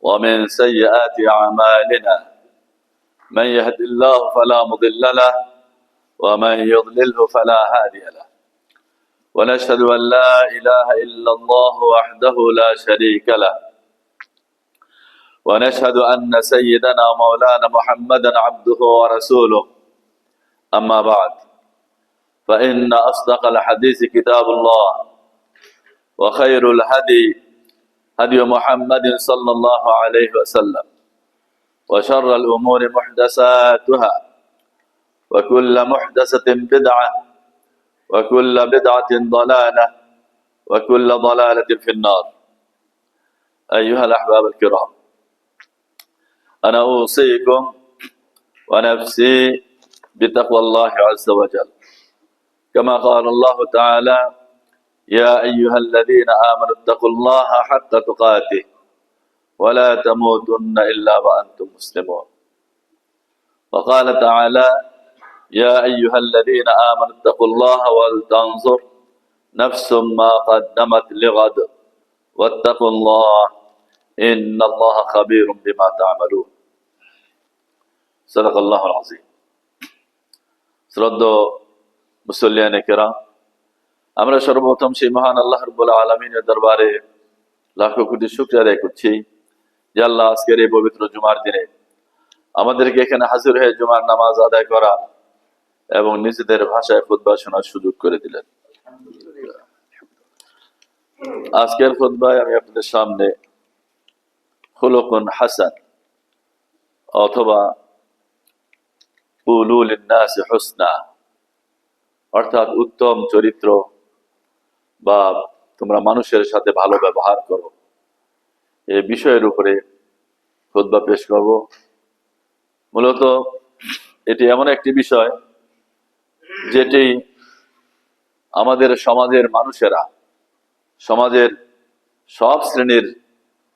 ومن سيئات أعمالنا من يهد الله فلا مضل له ومن يضلله فلا هادي له. ونشهد أن لا إله إلا الله وحده لا شريك له. ونشهد أن سيدنا مولانا محمدا عبده ورسوله. أما بعد فإن أصدق الحديث كتاب الله وخير الهدي هدي محمد صلى الله عليه وسلم. وشر الأمور محدثاتها. وكل محدثة بدعة. وكل بدعة ضلالة. وكل ضلالة في النار. أيها الأحباب الكرام. أنا أوصيكم ونفسي بتقوى الله عز وجل. كما قال الله تعالى يا أيها الذين آمنوا اتقوا الله حق تقاته ولا تموتن إلا وأنتم مسلمون. وقال تعالى يا أيها الذين آمنوا اتقوا الله ولتنظر نفس ما قدمت لغد واتقوا الله إن الله خبير بما تعملون. صدق الله العظيم. سرد مسلمين الكرام আমরা সর্বপ্রথম সেই মহান আল্লাহ রব্বুল আলমিনের দরবারে লাখো কোটি শুক্রিয়া আদায় করছি যে আল্লাহ আজকের এই পবিত্র জুমার দিনে আমাদেরকে এখানে হাজির হয়ে জুমার নামাজ আদায় করা এবং নিজেদের ভাষায় খুদ্া শোনার সুযোগ করে দিলেন। আজকের খুদ্ায় আমি আপনাদের সামনে খুলকুন হাসান অথবা উলুল হুসনা, অর্থাৎ উত্তম চরিত্র বা তোমরা মানুষের সাথে ভালো ব্যবহার করো। এ বিষয়ের উপরে খুদ্া পেশ করব। মূলত এটি এমন একটি বিষয় যেটি আমাদের সমাজের মানুষেরা, সমাজের সব শ্রেণির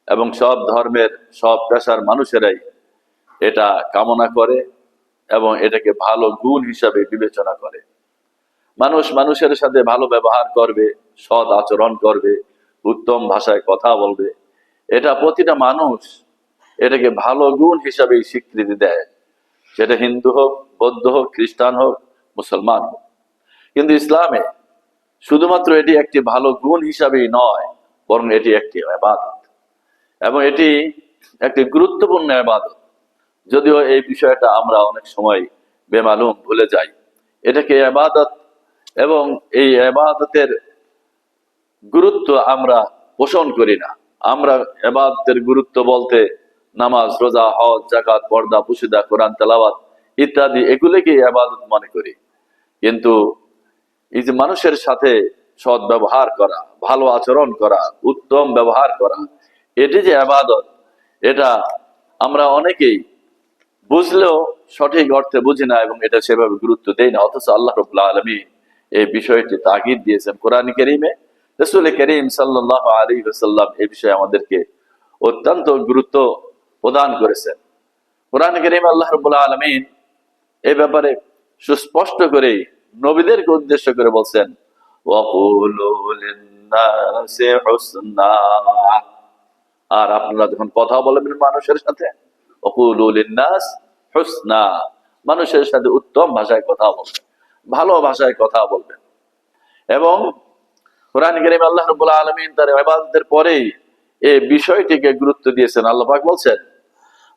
এবং সব ধর্মের, সব পেশার মানুষেরাই এটা কামনা করে এবং এটাকে ভালো গুণ হিসাবে বিবেচনা করে। মানুষ মানুষের সাথে ভালো ব্যবহার করবে সৎ আচরণ করবে, উত্তম ভাষায় কথা বলবে। এটা প্রতিটা মানুষ এটাকে ভালো গুণ হিসাবে স্বীকৃতি দেয়। সেটা হিন্দু হোক, বৌদ্ধ হোক, খ্রিস্টান হোক, মুসলমান হোক। কিন্তু ইসলামে শুধুমাত্র এটি একটি ভালো গুণ হিসাবেই নয়, বরং এটি একটি আবাদত। এবং এটি একটি গুরুত্বপূর্ণ আবাদত। যদিও এই বিষয়টা আমরা অনেক সময় বেমালুম ভুলে যাই। এটাকে আবাদত এবং এই আবাদতের গুরুত্ব আমরা পোষণ করি না। আমরা এবাদতের গুরুত্ব বলতে নামাজ, রোজা, হজ জাকাত পর্দা, পুশিদা, কোরআন, তেলাওয়াত ইত্যাদি এগুলোকে আবাদত মনে করি। কিন্তু এই যে মানুষের সাথে সৎ ব্যবহার করা, ভালো আচরণ করা, উত্তম ব্যবহার করা, এটি যে আবাদত এটা আমরা অনেকেই বুঝলেও সঠিক অর্থে বুঝি না এবং এটা সেভাবে গুরুত্ব দেয় না। অথচ আল্লাহ রবুল্লাহ আলমী এই বিষয়টি তাগিদ দিয়েছেন কোরআন করিমে। রসুল করিম সাল্লাহ আলী সাল্লাম এই বিষয়ে আমাদেরকে অত্যন্ত গুরুত্ব প্রদান করেছেন। কোরআন করিম আল্লাহ রবুল্লাহ আলমিন এই ব্যাপারে সুস্পষ্ট করে নবীদেরকে উদ্দেশ্য করে বলছেন আর আপনারা যখন কথা বলবেন মানুষের সাথে মানুষের সাথে উত্তম ভাষায় কথা বলবেন, ভালো ভাষায় কথা বলবেন। এবং কোরআন করিম আল্লাহ রবুল্লাহ আলমিন তার ইবাদতের পরেই এই বিষয়টিকে গুরুত্ব দিয়েছেন আল্লাহ পাক বলছেন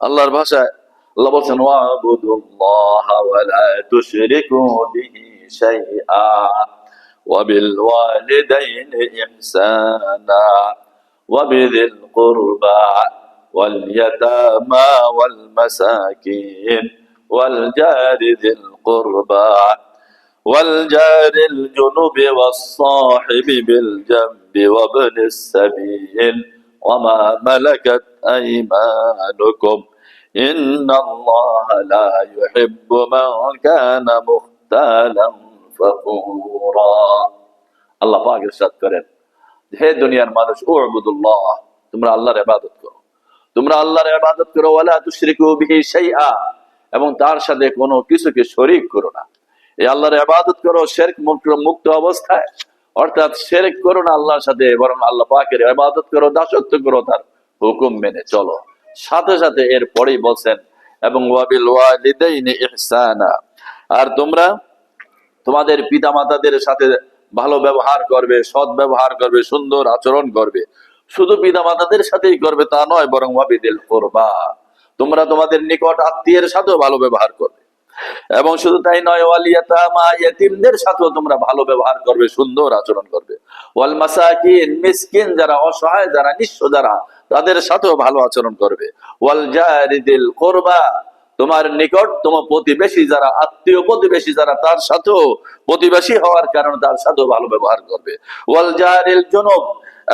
আল্লাহর ভাষায় আল্লাহ বলছেন ওয়াবুদুল্লাহ ওয়ালা তুশরিকু বিহি শাইআ وبالوالدين إحسانا وبذي القربى واليتامى والمساكين والجار ذي القربى والجار الجنب والصاحب بالجنب وابن السبيل وما ملكت أيمانكم إن الله لا يحب من كان مختالا فخورا আল্লাহ পাক ইরশাদ করেন হে দুনিয়ার মানুষ ও আবুদুল্লাহ তোমরা আল্লাহর ইবাদত করো তোমরা আল্লাহর ইবাদত করো ওয়ালা তুশরিকু বিহি শাইআ এবং তার সাথে কোনো কিছুকে শরীক করো না এই আল্লাহর ইবাদত করো, শিরক মুক্ত মুক্ত অবস্থায়। অর্থাৎ শিরক করো না আল্লাহর সাথে, বরং আল্লাহ পাকের ইবাদত করো, দাসত্ব করো তার হুকুম মেনে চলো। সাথে সাথে এর পরেই বলছেন, এবং আর তোমরা তোমাদের পিতামাতাদের সাথে ভালো ব্যবহার করবে, সৎ ব্যবহার করবে, সুন্দর আচরণ করবে। শুধু পিতামাতাদের সাথেই করবে তা নয়, বরং ওয়াবিদিল করবা। তোমরা তোমাদের নিকট আত্মীয়ের সাথেও ভালো ব্যবহার করবে। এবং শুধু তাই নয় ইয়াতিমদের সাথেও তোমরা ভালো ব্যবহার করবে, সুন্দর আচরণ করবে। ওয়াল মাসাকিন, মিসকিন যারা অসহায়, যারা নিঃস্ব, যারা তাদের সাথেও ভালো আচরণ করবে। ওয়াল জারিদিল কোরবা, তোমার নিকট তোমার প্রতিবেশী যারা, আত্মীয় প্রতিবেশী যারা, তার সাথেও প্রতিবেশী হওয়ার কারণে তার সাথেও ভালো ব্যবহার করবে। ওয়াল জারিল জনব,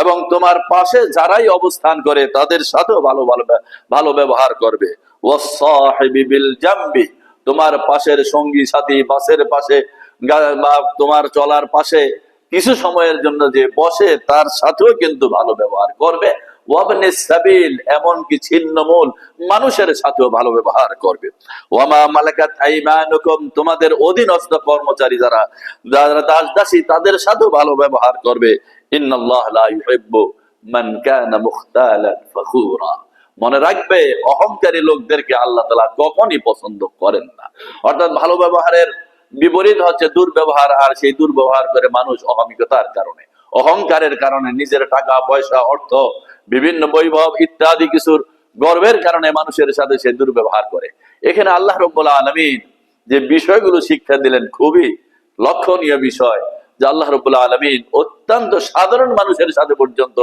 এবং তোমার পাশে যারাই অবস্থান করে, তাদের সাথেও ভালো ভালো ভালো ব্যবহার করবে। ওয়াসাহিবি বিল জাম্বি তোমার পাশের সঙ্গী সাথী, বাসের পাশে বা তোমার চলার পাশে, কিছু সময়ের জন্য যে বসে, তার সাথেও কিন্তু ভালো ব্যবহার করবে। এমনকি ছিন্নমূল মানুষের সাথেও ভালো ব্যবহার করবে। তোমাদের অধীনস্থ কর্মচারী যারা যারা দাস দাসী তাদের সাথেও ভালো ব্যবহার করবে। ইন্নাল্লাহ লা ইউহিব্বু মনে রাখবে, অহংকারী লোকদেরকে আল্লাহ তালা কখনই পছন্দ করেন না। অর্থাৎ ভালো ব্যবহারের বিপরীত হচ্ছে দুর্ব্যবহার, আর সেই দুর্ব্যবহার করে মানুষ অহমিকতার কারণে। অহংকারের কারণে নিজের টাকা, পয়সা, অর্থ, বিভিন্ন বৈভব ইত্যাদি কিছুর গর্বের কারণে মানুষের সাথে সে দুর্ব্যবহার করে। এখানে আল্লাহ রব্বুল আলমিন যে বিষয়গুলো শিক্ষা দিলেন খুবই লক্ষণীয় বিষয়, যে আল্লাহ রব্বুল আলমিন অত্যন্ত সাধারণ মানুষের সাথে পর্যন্ত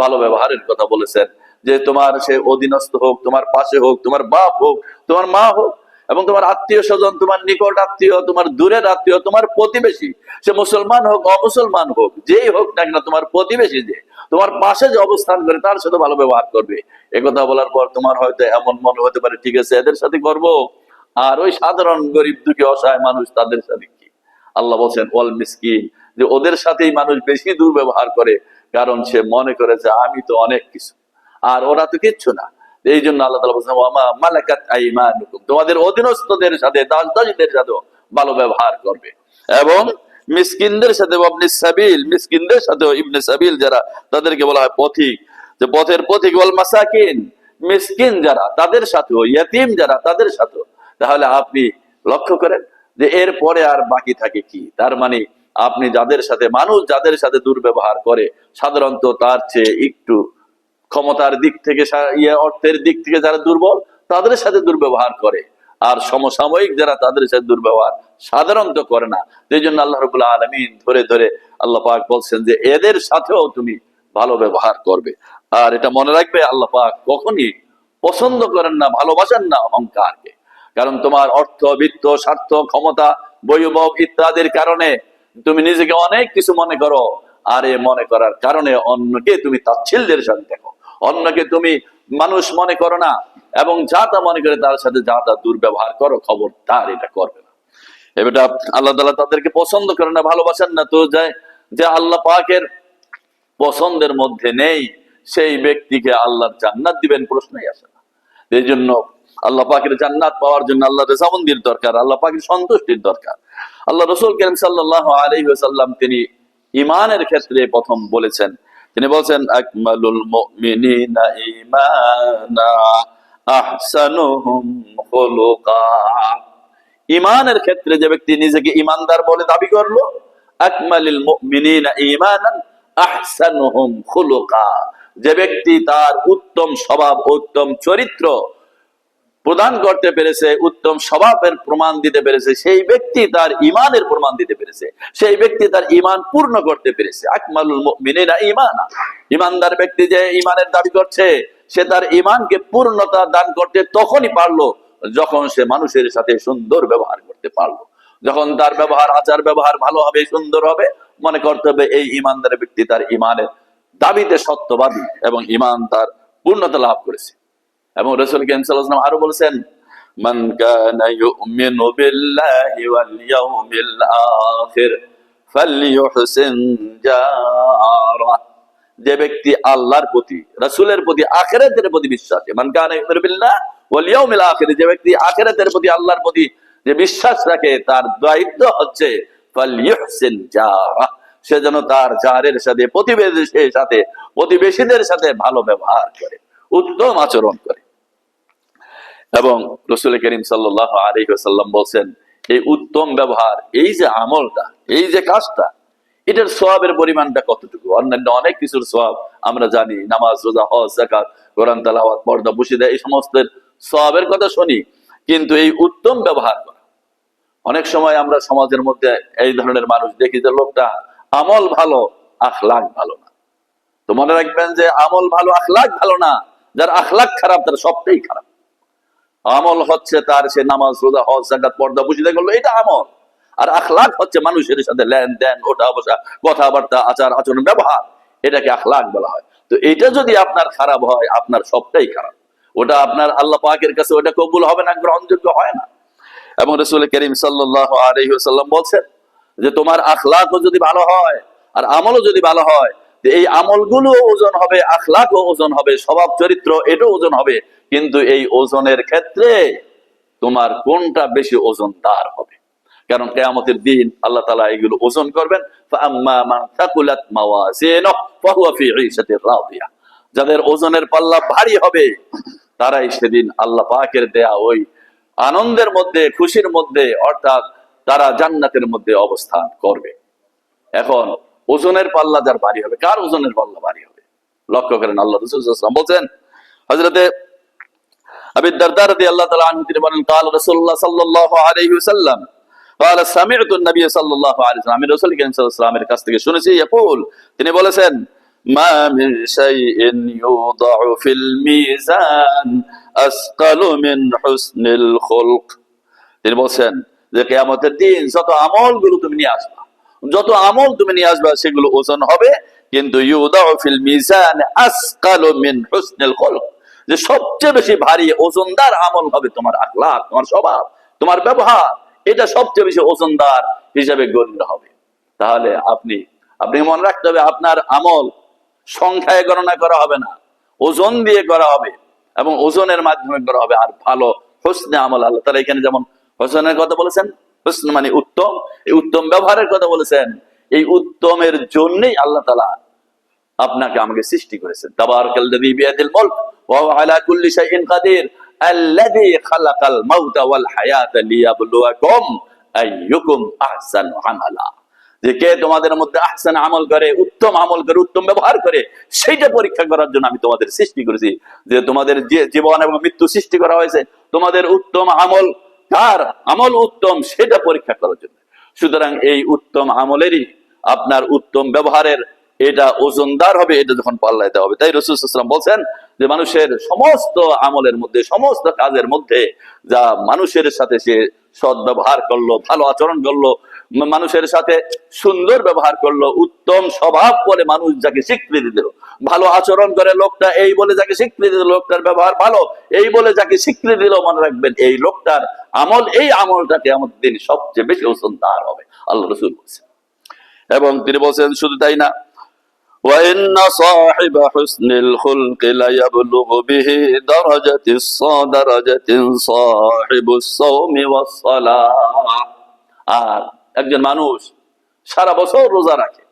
ভালো ব্যবহারের কথা বলেছেন। যে তোমার সে অধীনস্থ হোক, তোমার পাশে হোক, তোমার বাপ হোক, তোমার মা হোক, এবং তোমার আত্মীয় স্বজন, তোমার নিকট আত্মীয়, তোমার দূরের আত্মীয়, তোমার প্রতিবেশী, সে মুসলমান হোক, অমুসলমান হোক, যেই হোক না কেন, তোমার প্রতিবেশী যে, তোমার পাশে যে অবস্থান করে, তার সাথে ভালো ব্যবহার করবে। একথা বলার পর তোমার হয়তো এমন মনে হতে পারে, ঠিক আছে, এদের সাথে করব। আর ওই সাধারণ গরিব দুঃখী অসহায় মানুষ তাদের সাথে কি? আল্লাহ বলছেন, ওয়াল মিসকিন, যে ওদের সাথেই মানুষ বেশি দুর্ব্যবহার করে, কারণ সে মনে করে যে আমি তো অনেক কিছু। আর ওরা তো কিচ্ছু না। এই জন্য আল্লাহ তোমাদের অধীনস্থদের সাথে দাস দাসীদের সাথে ভালো ব্যবহার করবে। এবং মিসকিনদের সাথে আপনি সাবিল, মিসকিনদের সাথেও ইবনে সাবিল যারা, তাদেরকে বলা হয় পথিক। যে পথের পথিক ওয়াল মাসাকিন, মিসকিন যারা, তাদের সাথেও, ইয়াতিম যারা, তাদের সাথেও। তাহলে আপনি লক্ষ্য করেন যে এর পরে আর বাকি থাকে কি? তার মানে আপনি যাদের সাথে, মানুষ যাদের সাথে দুর্ব্যবহার করে, সাধারণত তার চেয়ে একটু ক্ষমতার দিক থেকে ইয়ে অর্থের দিক থেকে যারা দুর্বল, তাদের সাথে দুর্ব্যবহার করে। আর সমসাময়িক যারা তাদের সাথে দুর্ব্যবহার সাধারণত করে না। সেই জন্য আল্লাহ রবুল্লাহ আলমিন ধরে ধরে আল্লাহ পাক বলছেন যে, এদের সাথেও তুমি ভালো ব্যবহার করবে। আর এটা মনে রাখবে, আল্লাহ পাক কখনই পছন্দ করেন না, ভালোবাসেন না অহংকারকে। কারণ তোমার অর্থ, বিত্ত, স্বার্থ, ক্ষমতা, বৈভব ইত্যাদির কারণে তুমি নিজেকে অনেক কিছু মনে করো। আর এ মনে করার কারণে অন্যকে তুমি তাচ্ছিল্যের সাথে দেখো। অন্যকে তুমি মানুষ মনে করো না এবং যা তা মনে করে তার সাথে যা তা দুর্ব্যবহার করো খবর তার এটা করবে না। এবারটা আল্লাহ তালা তাদেরকে পছন্দ করে না, ভালোবাসেন না, তো যায় যে আল্লাহ পাকের পছন্দের মধ্যে নেই, সেই ব্যক্তিকে আল্লাহর জান্নাত দিবেন প্রশ্নই আসে না। এই জন্য আল্লাহ পাকের জান্নাত পাওয়ার জন্য আল্লাহ রেজামন্দির দরকার, আল্লাহ পাকের সন্তুষ্টির দরকার। আল্লাহ রসুল করিম সাল্লাহ আলহিহাল্লাম তিনি ইমানের ক্ষেত্রে প্রথম বলেছেন তিনি বলছেন, আকমালুল মুমিনিনা আহসানুহুম খুলুকা। ইমানের ক্ষেত্রে যে ব্যক্তি নিজেকে ইমানদার বলে দাবি করল, আকমালিল মুমিনিনা ঈমানান আহসানুহুম খুলুকা। যে ব্যক্তি তার উত্তম স্বভাব, উত্তম চরিত্র প্রদান করতে পেরেছে, উত্তম স্বভাবের প্রমাণ দিতে পেরেছে, সেই ব্যক্তি তার ইমানের প্রমাণ দিতে পেরেছে, সেই ব্যক্তি তার ইমান পূর্ণ করতে পেরেছে। আকমালুল মুমিনিনা ঈমানা। ইমানদার ব্যক্তি যে ইমানের দাবি করছে, সে তার ইমানকে পূর্ণতা দান করতে তখনই পারল, যখন সে মানুষের সাথে সুন্দর ব্যবহার করতে পারল। যখন তার ব্যবহার, আচার ব্যবহার ভালো হবে, সুন্দর হবে, মনে করতে হবে এই ইমানদার ব্যক্তি তার ইমানের দাবিতে সত্যবাদী এবং ইমান তার পূর্ণতা লাভ করেছে। এবং রসুল কেম আরও বলেছেন, মান কানা ইউমিনু বিল্লাহি ওয়াল ইয়াউমিল আখির, ফালইউহসিন যে ব্যক্তি আল্লাহর প্রতি, রাসূলের প্রতি, আখিরাতের প্রতি বিশ্বাসী, মান কানা ইউমিনু বিল্লাহ ওয়াল ইয়াউমিল আখির, যে ব্যক্তি আখিরাতের প্রতি, আল্লাহর প্রতি যে বিশ্বাস রাখে, তার দায়িত্ব হচ্ছে ফালইউহসিন জারা সে যেন তার জারের সাথে প্রতিবেশীর সাথে, প্রতিবেশীদের সাথে ভালো ব্যবহার করে, উত্তম আচরণ করে। এবং রসুল করিম সাল্লাহ আলহিহাল্লাম বলছেন, এই উত্তম ব্যবহার, এই যে আমলটা, এই যে কাজটা, এটার সোয়াবের পরিমাণটা কতটুকু? অন্যান্য অনেক কিছুর সোয়াব আমরা জানি, নামাজ, রোজা, হজ জাকাত কোরআন, তালাওয়াত, পর্দা বসিদা এই সমস্ত সোয়াবের কথা শুনি, কিন্তু এই উত্তম ব্যবহার করা। অনেক সময় আমরা সমাজের মধ্যে এই ধরনের মানুষ দেখি যে লোকটা আমল ভালো, আখলাক ভালো না। তো মনে রাখবেন যে আমল ভালো, আখলাক ভালো না, যার আখলাক খারাপ, তার সবটাই খারাপ। আমল হচ্ছে তার সে নামাজ, রোজা, হজ জাকাত পর্দা বুঝিতে করল এটা আমল। আর আখলাক হচ্ছে মানুষের সাথে লেনদেন ওঠা বসা কথাবার্তা, আচার, আচরণ, ব্যবহার। এটাকে আখলাক বলা হয়। তো এটা যদি আপনার খারাপ হয়, আপনার সবটাই খারাপ। ওটা আপনার আল্লাহ পাকের কাছে ওটা কবুল হবে না, গ্রহণযোগ্য হয় না। এবং রসুল করিম সাল্লাহ আলহিহাল্লাম বলছেন যে, তোমার আখলাকও যদি ভালো হয়, আর আমলও যদি ভালো হয় এই আমলগুলো ওজন হবে, আখলাকও ওজন হবে, স্বভাব চরিত্র এটাও ওজন হবে, কিন্তু এই ওজনের ক্ষেত্রে তোমার কোনটা বেশি ওজন তার হবে। কারণ কেয়ামতের দিন আল্লাহ তালা এগুলো ওজন করবেন যাদের ওজনের পাল্লা ভারী হবে, তারাই সেদিন আল্লাহ পাকের দেয়া ওই আনন্দের মধ্যে, খুশির মধ্যে, অর্থাৎ তারা জান্নাতের মধ্যে অবস্থান করবে। এখন ওজনের পাল্লা যার ভারী হবে কার ওজনের পাল্লা ভারী হবে লক্ষ্য করেন আল্লাহ রসুলাম বলছেন হজরতে আবি দারদার রাদি আল্লাহ তাআলা আনহু তিনি বলেন قال رسول الله صلى الله عليه وسلم قال سمعت النبي صلى الله عليه وسلم আমি রাসূল করিম সাল্লাল্লাহু আলাইহি ওয়াসাল্লামের কাছ থেকে শুনেছি ইয়াকুল তিনি বলেছেন ما من شيء يوضع في الميزان أثقل من حسن الخلق তিনি বলছেন যে কিয়ামতের দিন যত আমলগুলো তুমি নিয়ে আসবা যত আমল তুমি নিয়ে আসবা, সেগুলো ওজন হবে। কিন্তু যে সবচেয়ে বেশি ভারী ওজনদার আমল হবে তোমার আখলাক, তোমার স্বভাব, তোমার ব্যবহার। এটা সবচেয়ে বেশি ওজনদার হিসাবে গণ্য হবে। তাহলে আপনি আপনি মনে রাখতে হবে, আপনার আমল সংখ্যায় গণনা করা হবে না। ওজন দিয়ে করা হবে এবং ওজনের মাধ্যমে করা হবে। আর ভালো, হোসনে আমল, আল্লাহ তারা এখানে যেমন হোসনের কথা বলেছেন মানে উত্তম। এই উত্তম ব্যবহারের কথা বলেছেন। এই উত্তমের জন্যই আল্লাহ তালা আপনাকে আমাকে সৃষ্টি করেছেন। তোমাদের মধ্যে উত্তম আমল করে, উত্তম ব্যবহার করে পরীক্ষা করার জন্য আমি তোমাদের সৃষ্টি করেছি। যে তোমাদের যে জীবন এবং মৃত্যু সৃষ্টি করা হয়েছে, তোমাদের উত্তম আমল কার আমল উত্তম, সেটা পরীক্ষা করার জন্য। সুতরাং এই উত্তম আমলেরই আপনার উত্তম ব্যবহারের এটা ওজনদার হবে, এটা যখন পাল্লাইতে হবে। তাই রসুলাম বলছেন যে, মানুষের সমস্ত আমলের মধ্যে, সমস্ত কাজের মধ্যে যা মানুষের সাথে সে সদ্ব্যবহার ব্যবহার করল, ভালো আচরণ করল মানুষের সাথে সুন্দর ব্যবহার করলো উত্তম স্বভাব বলে মানুষ যাকে স্বীকৃতি দিল ভালো আচরণ করে লোকটা এই বলে যাকে স্বীকৃতি দিল লোকটার ব্যবহার ভালো এই বলে যাকে স্বীকৃতি দিল মনে রাখবেন এই লোকটার আমল এই আমলটাকে আমাদের দিন সবচেয়ে বেশি ওজনদার হবে আল্লাহ রসুল বলছেন এবং তিনি বলছেন শুধু তাই না وإن صاحب حسن الخلق ليبلغ به درجة الص- درجة صاحب الصوم والصلاة আর একজন মানুষ সারা বছর রোজা রাখে।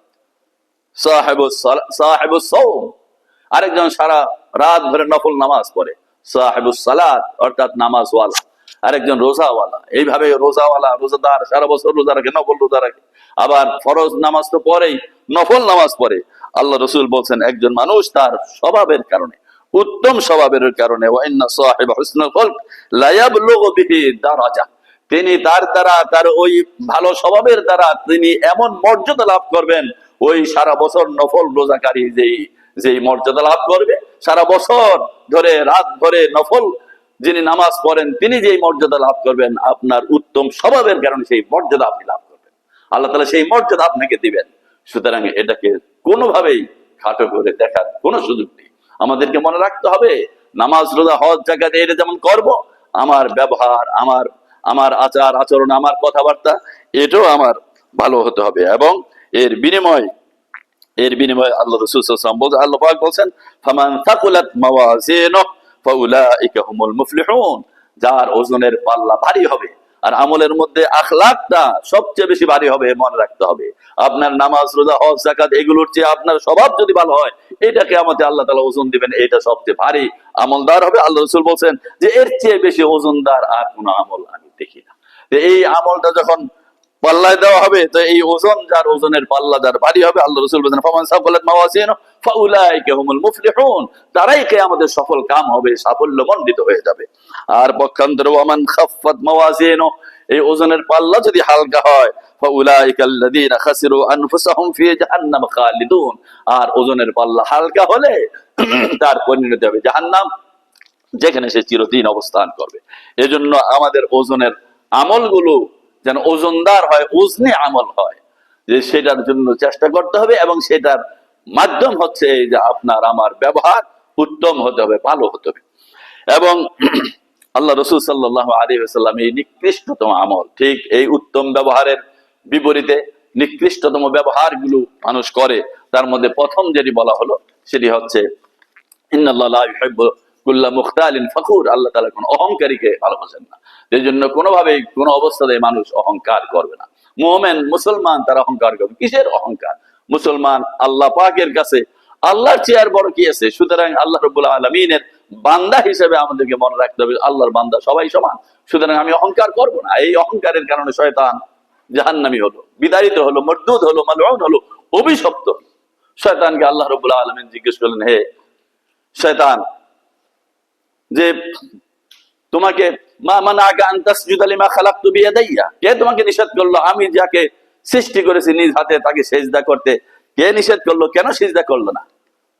আরেকজন সারা রাত ধরে নফল নামাজ পড়ে। সাহেবুস সালাত, অর্থাৎ নামাজওয়ালা। আরেকজন রোজাওয়ালা। এইভাবে রোজাওয়ালা, রোজাদার সারা বছর রোজা রাখে রোজা রাখে। আবার ফরজ নামাজ তো পরেই নফল নামাজ পড়ে। আল্লাহ রসুল বলছেন, একজন মানুষ তার স্বভাবের কারণে, উত্তম স্বভাবের কারণে ওয়াইন্না সাহেব বিহি দারাজা। তিনি তার দ্বারা, তার ওই ভালো স্বভাবের দ্বারা তিনি এমন মর্যাদা লাভ করবেন, ওই সারা বছর নফল রোজাকারী যেই যেই মর্যাদা লাভ করবে, সারা বছর ধরে, রাত ধরে নফল যিনি নামাজ পড়েন, তিনি যেই মর্যাদা লাভ করবেন, আপনার উত্তম স্বভাবের কারণে সেই মর্যাদা আপনি লাভ করবেন। আল্লাহ তালা সেই মর্যাদা আপনাকে দিবেন। সুতরাং এটাকে কোনোভাবেই খাটো করে দেখার কোনো সুযোগ নেই। আমাদেরকে মনে রাখতে হবে, নামাজ রোজা হজ জায়গাতে এটা যেমন করব, আমার ব্যবহার, আমার আমার আচার আচরণ, আমার কথাবার্তা, এটাও আমার ভালো হতে হবে। এবং এর বিনিময়, এর বিনিময়ে আল্লাহ রসুল সাল্লাল্লাহু আলাইহি আল্লাহ পাক বলছেন, ফামান থাকুলাত ফাউলাইকা হুমুল মুফলিহুন। যার ওজনের পাল্লা ভারী হবে, আর আমলের মধ্যে আখলাকটা সবচেয়ে বেশি ভারী হবে, মনে রাখতে হবে। আপনার নামাজ, রোজা, হজ জাকাত এগুলোর চেয়ে আপনার স্বভাব যদি ভালো হয় এটাকে আমাদের আল্লাহ তালা ওজন দিবেন, এটা সবচেয়ে ভারী আমলদার হবে। আল্লাহ রসুল বলছেন যে, এর চেয়ে বেশি ওজনদার আর কোনো আমল আমি দেখি না। এই আমলটা যখন পাল্লায় দেওয়া হবে, তো এই ওজন যার ওজনের পাল্লা যার ভারী হবে, আল্লাহ রসুল বলছেন, ফামান হুমুল মুফলিহুন। তারাই কে আমাদের সফল কাম হবে সাফল্য মণ্ডিত হয়ে যাবে। আর খাফফাত এই ওজনের পাল্লা যদি হালকা হয়, ফাউলাইকা আল্লাযীনা খাসিরু আনফুসাহুম ফি জাহান্নাম খালিদুন। আর ওজনের পাল্লা হালকা হলে তার পরিণতি হবে জাহান্নাম। যেখানে সে চিরদিন অবস্থান করবে। এজন্য আমাদের ওজনের আমলগুলো যেন ওজনদার হয় উজনে আমল হয়, যে সেটার জন্য চেষ্টা করতে হবে এবং সেটার মাধ্যম হচ্ছে যে আপনার আমার ব্যবহার, উত্তম হতে হবে, ভালো হতে হবে। এবং আল্লাহ রসুল সাল্লাহ আলী সাল্লাম এই নিকৃষ্টতম আমল, ঠিক এই উত্তম ব্যবহারের বিপরীতে নিকৃষ্টতম ব্যবহারগুলো মানুষ করে। তার মধ্যে প্রথম যেটি বলা হলো, সেটি হচ্ছে ইউহিব্বু কুল্লা মুখতালিন আল্লাহ কোন অহংকারীকে ভালোবাসেন না। জন্য কোনোভাবেই কোনো মানুষ অহংকার করবে না। মুসলমান অহংকার করবে। কিসের অহংকার? মুসলমান আল্লাহ পাকের কাছে আল্লাহর চেয়ার বড় কি আছে? সুতরাং আল্লাহ রব্বুল আলমিনের বান্দা হিসেবে আমাদেরকে মনে রাখতে হবে, আল্লাহর বান্দা সবাই সমান। সুতরাং আমি অহংকার করব না। এই অহংকারের কারণে শয়তান জাহান্নামি হলো বিদারিত হলো, মর্দুদ হলো, মালউন হলো, অভিশপ্ত। শয়তানকে আল্লাহ রব্বুল আলমিন জিজ্ঞেস করলেন, হে শয়তান যে তোমাকে, মা মানা আগা আন্তাস জুদালিমা খালাক তু বিয়াদাইয়া। কে তোমাকে নিষেধ করল? আমি যাকে সৃষ্টি করেছি নিজ হাতে তাকে সেজদা করতে। কে নিষেধ করল? কেন সেজদা করল না?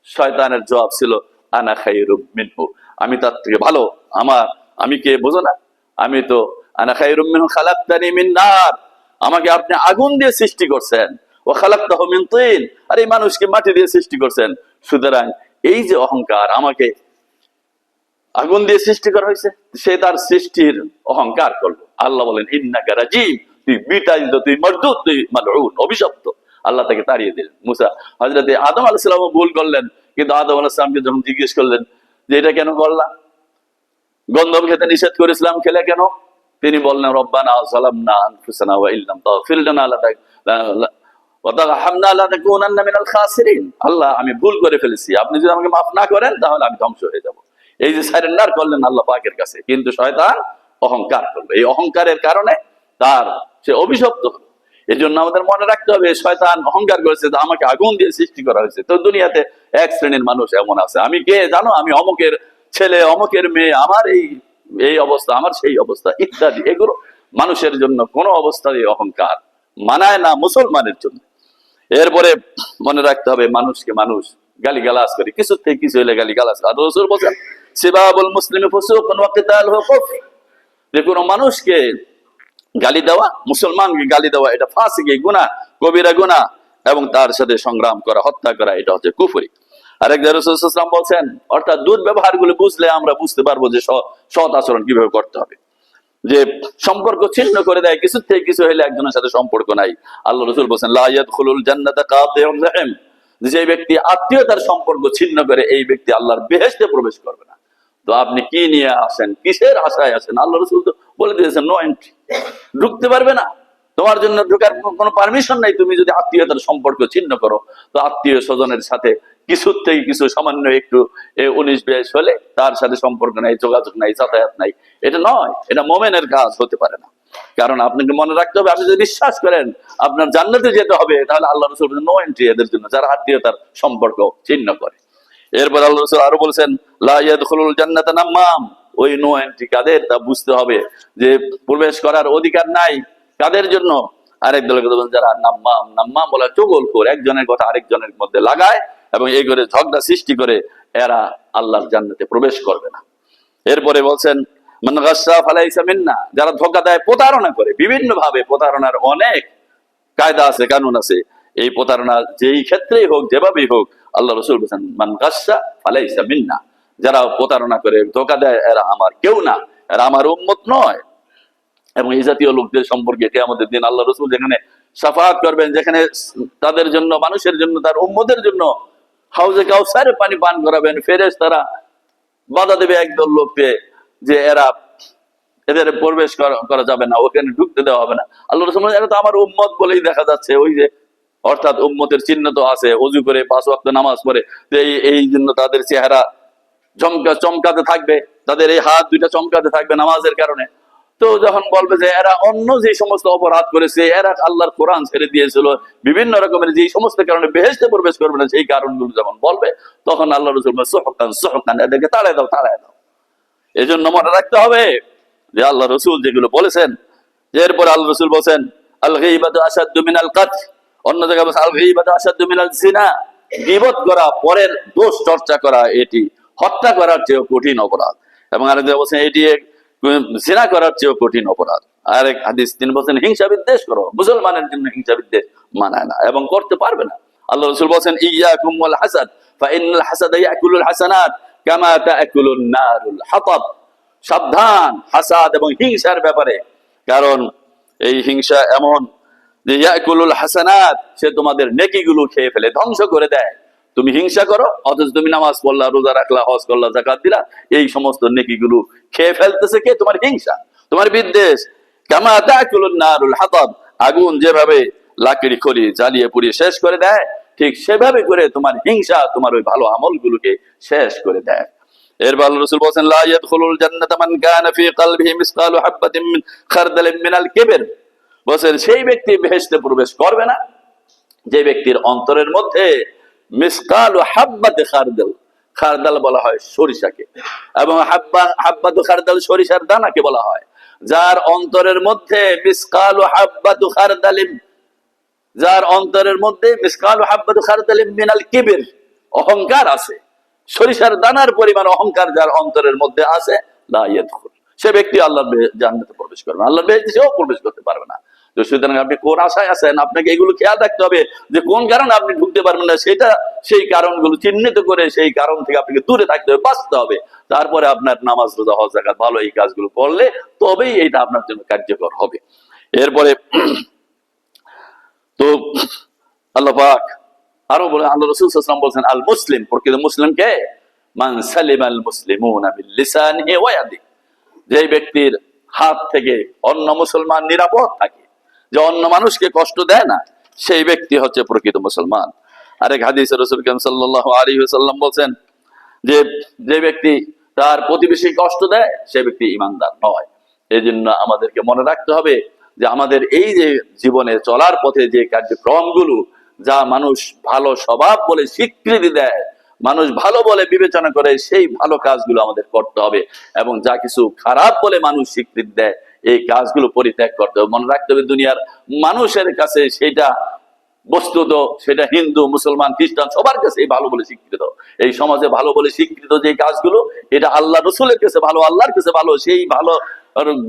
শয়তানের জবাব ছিল, আনা খাইরুম মিনহু। আমি তার থেকে ভালো। আমার, আমি কে? বোঝো না। আমি তো, আনা খাইরুম মিনহু খালাকতানি মিন নার। আমাকে আপনি আগুন দিয়ে সৃষ্টি করছেন। ও খালাকতাহু মিন তিন। আর এই মানুষকে মাটি দিয়ে সৃষ্টি করছেন। সুতরাং এই যে অহংকার আমাকে আগুন দিয়ে সৃষ্টি করা হয়েছে, সে তার সৃষ্টির অহংকার করল। আল্লাহ বলেন, ইন্নাকা রাজিম, তুই বিতাড়িত, তুই মরদুদ তুই মালউন, অভিশপ্ত। আল্লাহ তাকে তাড়িয়ে দিলেন। মুসা হজরতে আদম ভুল করলেন, কিন্তু আদম যখন জিজ্ঞেস করলেন যে, এটা কেন করলাম গন্ধম খেতে নিষেধ করেছিলাম, খেলে কেন? তিনি বললেন, রব্বানা মিনাল খাসিরিন। আল্লাহ, আমি ভুল করে ফেলেছি। আপনি যদি আমাকে মাফ না করেন, তাহলে আমি ধ্বংস হয়ে যাব। এই যে সারেন্ডার করলেন আল্লাহ পাকের কাছে, কিন্তু শয়তান অহংকার করল। এই অহংকারের কারণে তার সে অভিশপ্ত এই জন্য আমাদের মনে রাখতে হবে, শয়তান অহংকার করেছে যে আমাকে আগুন দিয়ে সৃষ্টি করা হয়েছে। তো দুনিয়াতে এক শ্রেণির মানুষ এমন আছে। আমি কে জানো? আমি অমুকের ছেলে, অমুকের মেয়ে, আমার এই এই অবস্থা, আমার সেই অবস্থা, ইত্যাদি। এগুলো মানুষের জন্য কোনো অবস্থায় অহংকার মানায় না মুসলমানের জন্য। এরপরে মনে রাখতে হবে, মানুষকে মানুষ গালি গালাস করে। থেকে কিছু হলে গালি গালাজ আর রসুল বলছেন সিবাবুল মুসলিম যে কোনো মানুষকে গালি দেওয়া, মুসলমানকে গালি দেওয়া, এটা গুণা কবিরা গুণা এবং তার সাথে সংগ্রাম করা, হত্যা করা, এটা হচ্ছে কুফরি। আরেক বলছেন, অর্থাৎ দুধ বুঝলে আমরা বুঝতে পারব যে সৎ- আচরণ কীভাবে করতে হবে। যে সম্পর্ক ছিন্ন করে দেয়, কিছু থেকে কিছু হলে একজনের সাথে সম্পর্ক নাই। আল্লাহ রসুল বলছেন লাইয়াত খুলুল যে ব্যক্তি আত্মীয়তার সম্পর্ক ছিন্ন করে, এই ব্যক্তি আল্লাহর বেহেশতে প্রবেশ করবে না। তো আপনি কি নিয়ে আসেন? কিসের আশায় আসেন আল্লাহ রসুল তো বলে দিয়েছেন নো এন্ট্রি ঢুকতে পারবে না। তোমার জন্য ঢোকার কোনো- পারমিশন নাই। তুমি যদি আত্মীয়তার সম্পর্ক ছিন্ন করো, তো আত্মীয় স্বজনের সাথে কিছুর থেকে কিছু সামান্য একটু উনিশ বিশ হলে তার সাথে সম্পর্ক নাই, যোগাযোগ নাই, যাতায়াত নাই। এটা নয়। এটা মোমেনের কাজ, হতে পারে না। কারণ আপনাকে মনে রাখতে হবে, আপনি যদি বিশ্বাস করেন, আপনার জান্নাতে যেতে হবে, তাহলে আল্লাহ রসুল নো এন্ট্রি এদের জন্য, যারা আত্মীয়তার সম্পর্ক ছিন্ন করে। এরপর আল্লাহ রসুল আরও বলছেন নাম্মাম। ওই কাদের? তা বুঝতে হবে যে প্রবেশ করার অধিকার নাই কাদের জন্য? আরেক দলের কথা যারা নাম্মাম নাম্মাম বলে একজনের কথা আরেকজনের মধ্যে লাগায় এবং এই করে ঝগড়া সৃষ্টি করে এরা আল্লাহর জান্নাতে প্রবেশ করবে না। এরপরে বলছেন, মান মিন্না। যারা ধোকা দেয়, প্রতারণা করে। বিভিন্ন ভাবে প্রতারণার অনেক কায়দা আছে, কানুন আছে। এই প্রতারণা যেই ক্ষেত্রেই হোক, যেভাবেই হোক আল্লাহ রসুল বলছেন, মান গাসসা ফালাইসা মিন্না। যারা প্রতারণা করে, ধোকা দেয়, এরা আমার কেউ না, এরা আমার উম্মত নয়। এবং এই জাতীয় লোকদের সম্পর্কে কে আমাদের দিন আল্লাহ রসুল যেখানে সাফাত করবেন, যেখানে তাদের জন্য, মানুষের জন্য, তার উম্মদের জন্য হাউজে কাউসারে পানি পান করাবেন ফেরেস তারা বাধা দেবে একদল লোককে যে এরা এদের প্রবেশ করা যাবে না, ওখানে ঢুকতে দেওয়া হবে না। আল্লাহ রসুল এটা তো আমার উম্মত বলেই দেখা যাচ্ছে, ওই যে অর্থাৎ উম্মতের চিহ্ন তো আছে অজু করে পাঁচ ওয়াক্ত নামাজ পড়ে এই এই জন্য তাদের চেহারা চমকা চমকাতে থাকবে, তাদের এই হাত দুইটা চমকাতে থাকবে নামাজের কারণে। তো যখন বলবে যে এরা অন্য যে সমস্ত অপরাধ করেছে, এরা আল্লাহর কোরআন ছেড়ে দিয়েছিল, বিভিন্ন রকমের যে সমস্ত কারণে বেহেস্তে প্রবেশ করবে না, সেই কারণগুলো যখন বলবে, তখন আল্লাহ রসুল সোহকান সোহকান, এদেরকে তাড়ায় দাও তাড়ায় দাও। এই জন্য মনে রাখতে হবে যে আল্লাহ রসুল যেগুলো বলেছেন, এরপর আল্লাহ রসুল বলছেন আল গীবাতু আসাদ্দু মিনাল কাতল। অন্য জায়গায় জিনা। গীবত করা, পরের দোষ চর্চা করা, এটি হত্যা করার চেয়েও কঠিন অপরাধ। এবং আরেক বলছেন এটি জিনা করার চেয়েও কঠিন অপরাধ। আরেক হাদিস, তিনি বলছেন, হিংসা বিদ্বেষ করো, মুসলমানের জন্য হিংসা বিদ্বেষ মানায় না এবং করতে পারবে না। আল্লাহ রসুল বলছেন, ইয়াকুম ওয়াল হাসাদ ফাইনাল হাসাদ ইয়াকুলুল হাসানাত কামা তাকুলুন নারুল হাতাব। সাবধান, হাসাদ এবং হিংসার ব্যাপারে, কারণ এই হিংসা এমন যে ইয়াকুলুল হাসানাত, সে তোমাদের নেকিগুলো খেয়ে ফেলে, ধ্বংস করে দেয়। তুমি হিংসা করো, অথচ তুমি নামাজ পড়লা, রোজা রাখলা, হজ করলা জাকাত দিলা, এই সমস্ত নেকিগুলো খেয়ে ফেলতেছে কে? তোমার হিংসা, তোমার বিদ্বেষ। নারুল হাতাব, আগুন যেভাবে লাকড়ি খড়ি জ্বালিয়ে পুড়িয়ে শেষ করে দেয়, ঠিক সেভাবে করে তোমার হিংসা, তোমার ওই ভালো আমলগুলোকে শেষ করে দেয়। এরপর রাসূল বলেন লা ইয়াদখুলুল মান কানা ফি মিসকালু হাববাতিন মিন খারদালিন মিনাল কিবর। বলেন সেই ব্যক্তি বেহেশতে প্রবেশ করবে না। যে ব্যক্তির অন্তরের মধ্যে মিসকালু হাব্বাতে খারদাল খারদাল বলা হয় সরিষাকে এবং হাব্বা, হাব্বাতু খারদাল সরিষার দানাকে বলা হয়। যার অন্তরের মধ্যে মিসকালু হাব্বাতু খারদালিন, যার অন্তরের মধ্যে মিসকাল হাব্বাতু খারদালিম মিনাল কিবির, অহংকার আছে। সরিষার দানার পরিমাণ অহংকার যার অন্তরের মধ্যে আছে সে ব্যক্তি আল্লাহর বে- জান্নাতে প্রবেশ করবে বেহেশতে সেও প্রবেশ করতে পারবে না। তো সুতরাং আপনি কোন আশায় আছেন? আপনাকে এগুলো খেয়াল রাখতে হবে যে কোন কারণে আপনি ঢুকতে পারবেন না, সেটা সেই কারণগুলো চিহ্নিত করে সেই কারণ থেকে আপনাকে দূরে থাকতে হবে, বাঁচতে হবে। তারপরে আপনার নামাজ, রোজা, হজ জাকাত ভালো এই কাজগুলো করলে তবেই এটা আপনার জন্য কার্যকর হবে। এরপরে তো আল্লাহ পাক আরও বলে, আল্লাহ রসুল সাল্লাম বলছেন, আল মুসলিম প্রকৃত মুসলিম কে? মান সালিম আল ইয়াদিহি যে ব্যক্তির হাত থেকে অন্য মুসলমান নিরাপদ থাকে যে অন্য মানুষকে কষ্ট দেয় না, সেই ব্যক্তি হচ্ছে প্রকৃত মুসলমান। আরেক হাদিসে রসুল কাম সাল্লাল্লাহু আলাইহি ওয়াসাল্লাম বলছেন যে যে ব্যক্তি তার প্রতিবেশী কষ্ট দেয়, সে ব্যক্তি ইমানদার নয়। এই জন্য আমাদেরকে মনে রাখতে হবে যে, আমাদের এই যে জীবনে চলার পথে যে কার্যক্রমগুলো, যা মানুষ ভালো স্বভাব বলে স্বীকৃতি দেয়, মানুষ ভালো বলে বিবেচনা করে, সেই ভালো কাজগুলো আমাদের করতে হবে এবং যা কিছু খারাপ বলে মানুষ স্বীকৃতি দেয় এই কাজগুলো পরিত্যাগ করতে হবে। মনে রাখতে হবে দুনিয়ার মানুষের কাছে সেটা বস্তুত, সেটা হিন্দু, মুসলমান, খ্রিস্টান, সবার কাছে ভালো বলে স্বীকৃত। এই সমাজে ভালো বলে স্বীকৃত যে কাজগুলো, এটা আল্লাহ রসুলের কাছে ভালো, আল্লাহর কাছে ভালো, সেই ভালো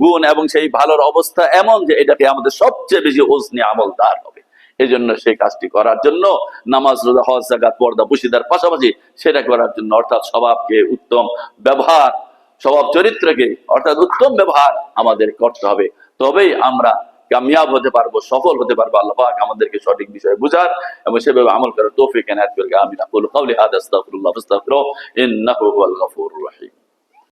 গুণ এবং সেই ভালোর অবস্থা এমন যে এটাকে আমাদের সবচেয়ে বেশি ওজনে আমলদার হবে। এই জন্য সেই কাজটি করার জন্য নামাজ, রোজা, হজ জাগাত পর্দা, পুশিদার পাশাপাশি সেটা করার জন্য অর্থাৎ স্বভাবকে উত্তম ব্যবহার স্বভাব চরিত্রকে অর্থাৎ উত্তম ব্যবহার আমাদের করতে হবে। তবেই আমরা কামিয়াব হতে পারব, সফল হতে পারব। আল্লাহ আমাদেরকে সঠিক বিষয়ে বুঝার এবং সেভাবে আমল করার তৌফিক এনায়েত করবে আমিন। আকুল কাউলি হাদা, আস্তাগফিরুল্লাহ, ফাস্তাগফিরুহ। ইন্নাহু হুয়াল রহিম।